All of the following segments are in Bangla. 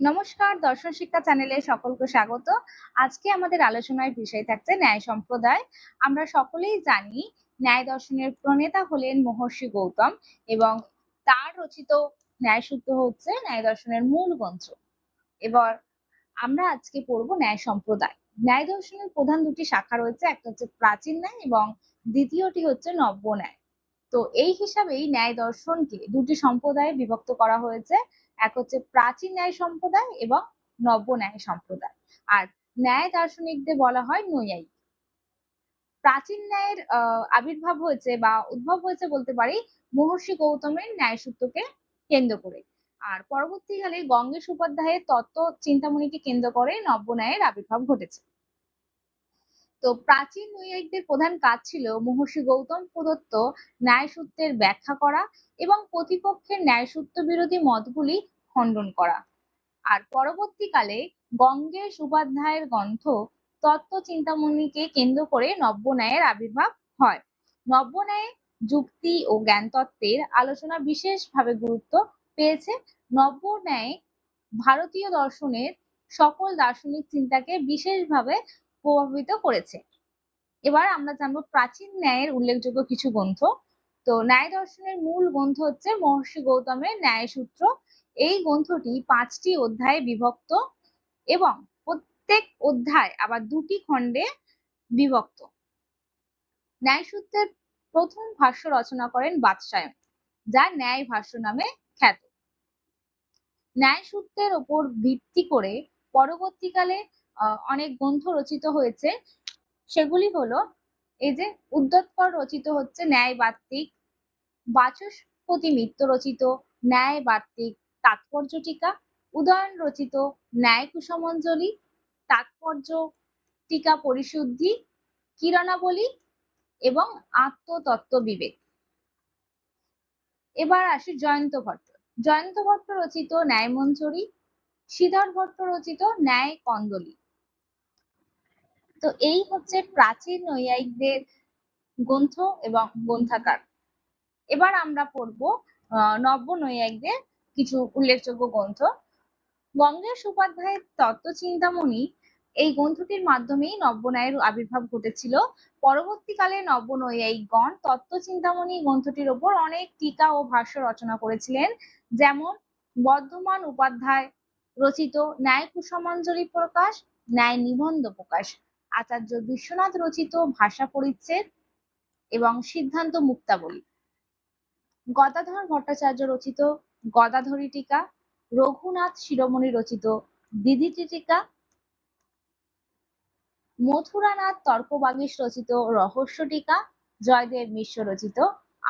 নমস্কার, দর্শন শিক্ষা চ্যানেলে সকলকে স্বাগত। আজকে আমাদের আলোচনার বিষয় থাকছে ন্যায় সম্প্রদায়। আমরা সকলেই জানি ন্যায় দর্শনের প্রণেতা হলেন মহর্ষি গৌতম এবং তার রচিত ন্যায় সূত্র হচ্ছে ন্যায় দর্শনের মূল গ্রন্থ এবার আমরা আজকে পড়ব ন্যায় সম্প্রদায়। ন্যায় দর্শনের প্রধান দুটি শাখা রয়েছে, একটা হচ্ছে প্রাচীন ন্যায় এবং দ্বিতীয়টি হচ্ছে নব্য ন্যায়। তো এই হিসাবেই ন্যায় দর্শনকে দুটি সম্প্রদায়ে বিভক্ত করা হয়েছে। এক হচ্ছে প্রাচীন ন্যায় সম্প্রদায় এবং নব্য ন্যায় সম্প্রদায়। আর ন্যায় দার্শনিকদের বলা হয় নৈয়ায়িক। প্রাচীন ন্যায়ের আবির্ভাব হয়েছে বা উদ্ভব হয়েছে বলতে পারি মহর্ষি গৌতমের ন্যায় সূত্রকে কেন্দ্র করে। আর পরবর্তীকালে গঙ্গেশ উপাধ্যায়ের তত্ত্ব চিন্তামণিকে কেন্দ্র করে নব্য ন্যায়ের আবির্ভাব ঘটেছে। তো প্রাচীন নৈয়ায়িকদের প্রধান কাজ ছিল মহর্ষি গৌতম প্রদত্ত ন্যায় সূত্রের ব্যাখ্যা করা এবং প্রতিপক্ষের ন্যায়সূত্র বিরোধী মতগুলি খণ্ডন করা। আর পরবর্তীকালে গঙ্গেশ উপাধ্যায়ের গ্রন্থ তত্ত্ব চিন্তামণিকে কেন্দ্র করে নব্য ন্যায়ের আবির্ভাব হয়। নব্য ন্যায়ে যুক্তি ও জ্ঞান তত্ত্বের আলোচনা বিশেষভাবে গুরুত্ব পেয়েছে। নব্য ন্যায় ভারতীয় দর্শনের সকল দার্শনিক চিন্তাকে বিশেষভাবে প্রভাবিত করেছে। এবার আমরা জানব প্রাচীন ন্যায়ের উল্লেখযোগ্য কিছু গ্রন্থ। তো ন্যায় দর্শনের মূল গ্রন্থ হচ্ছে মহর্ষি গৌতমের ন্যায় সূত্র এই গ্রন্থটি পাঁচটি অধ্যায়ে বিভক্ত এবং প্রত্যেক অধ্যায় আবার দুটি খণ্ডে বিভক্ত। ন্যায় সূত্রের প্রথম ভাষ্য রচনা করেন বাদশায়ন যা ন্যায় ভাষ্য নামে খ্যাত। ন্যায় সূত্রের ওপর ভিত্তি করে পরবর্তীকালে অনেক গ্রন্থ রচিত হয়েছে। সেগুলি হলো, এই যে উদ্যোতকর রচিত হচ্ছে ন্যায় বার্তিক বাচস্পতি মিত্র রচিত ন্যায় বার্তিক তাৎপর্য টিকা, উদয়ন রচিত ন্যায় কুসমঞ্জলি, তাৎপর্য টিকা পরিশুদ্ধি, কিরণাবলী এবং আত্মতত্ত্ব বিবেক। এবার আসি জয়ন্ত ভট্ট। জয়ন্ত ভট্ট রচিত ন্যায় মঞ্জরি শ্রীধর ভট্ট রচিত ন্যায় কন্দলী তো এই হচ্ছে প্রাচীন নৈয়ায়িকদের গ্রন্থ এবং গ্রন্থাকার। এবার আমরা পড়ব নব্য নৈয়ায়িকদের কিছু উল্লেখযোগ্য গ্রন্থ। গঙ্গেশ উপাধ্যায়ের তত্ত্ব চিন্তামণি এই গ্রন্থটির মাধ্যমেই নব্যনয়ের আবির্ভাব ঘটেছিল। পরবর্তীকালে নব্য নৈয়ায়িকগণ তত্ত্ব চিন্তামণি গ্রন্থটির ওপর অনেক টিকা ও ভাষ্য রচনা করেছিলেন। যেমন, বর্ধমান উপাধ্যায় রচিত ন্যায় কুসমাঞ্জলি প্রকাশ, ন্যায় নিবন্ধ প্রকাশ। আচার্য বিশ্বনাথ রচিত ভাষা পরিচ্ছেদ এবং সিদ্ধান্ত মুক্তাবলী। গদাধর ভট্টাচার্য রচিত গদাধরী টিকা, রঘুনাথ শিরোমণি রচিত দিদিটি টিকা, মথুরানাথ তর্কবাগীশ রচিত রহস্য টিকা, জয়দেব মিশ্র রচিত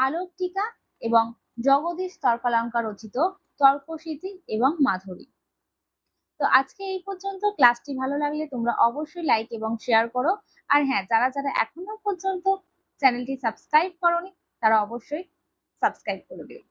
আলোক টিকা এবং জগদীশ তর্কালঙ্কার রচিত তর্কসিদ্ধি এবং মাধুরী। তো আজকে এই পর্যন্ত। ক্লাসটি ভালো লাগলে তোমরা অবশ্যই লাইক এবং শেয়ার করো। আর হ্যাঁ যারা যারা এখনও পর্যন্ত চ্যানেলটি সাবস্ক্রাইব করনি, তারা অবশ্যই সাবস্ক্রাইব করে দিও।